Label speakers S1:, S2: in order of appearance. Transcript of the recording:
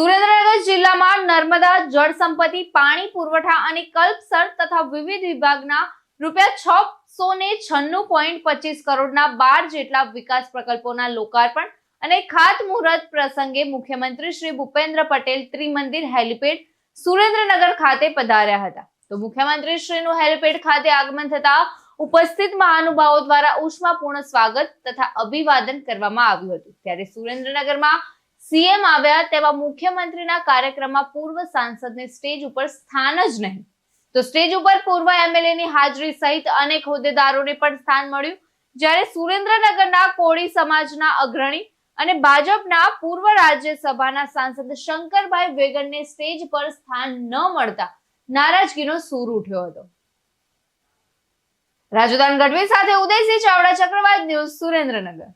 S1: સુરેન્દ્રનગર જિલ્લામાં નર્મદા, જળ સંપત્તિ, પાણી, પુરવઠા અને કલ્પસર તથા વિવિધ વિભાગના રૂપિયા છસો ને છન્નું પોઈન્ટ પચીસ કરોડના બાર જેટલા વિકાસ પ્રકલ્પોના લોકાર્પણ અને ખાતમુહૂર્ત પ્રસંગે મુખ્યમંત્રી શ્રી ભૂપેન્દ્ર પટેલ ત્રિમંદિર હેલિપેડ સુરેન્દ્રનગર ખાતે પધાર્યા હતા. તો મુખ્યમંત્રી શ્રીનું હેલિપેડ ખાતે આગમન થતા ઉપસ્થિત મહાનુભાવો દ્વારા ઉષ્માપૂર્ણ સ્વાગત તથા અભિવાદન કરવામાં આવ્યું હતું. ત્યારે સુરેન્દ્રનગરમાં સીએમ આવ્યા તેવા મુખ્યમંત્રીના કાર્યક્રમમાં પૂર્વ સાંસદને સ્ટેજ ઉપર સ્થાન જ નહીં. તો સ્ટેજ ઉપર પૂર્વ એમએલએ ની હાજરી સહિત અનેક હોદ્દેદારોને પણ સ્થાન મળ્યું. જ્યારે સુરેન્દ્રનગરના કોળી સમાજના અગ્રણી અને ભાજપના પૂર્વ રાજ્યસભાના સાંસદ શંકરભાઈ વેગનને સ્ટેજ પર સ્થાન ન મળતા નારાજગીનો સૂર ઉઠ્યો હતો. રાજુદાન ગઢવી સાથે ઉદયસિંહ ચાવડા, ચક્રવાત ન્યૂઝ સુરેન્દ્રનગર.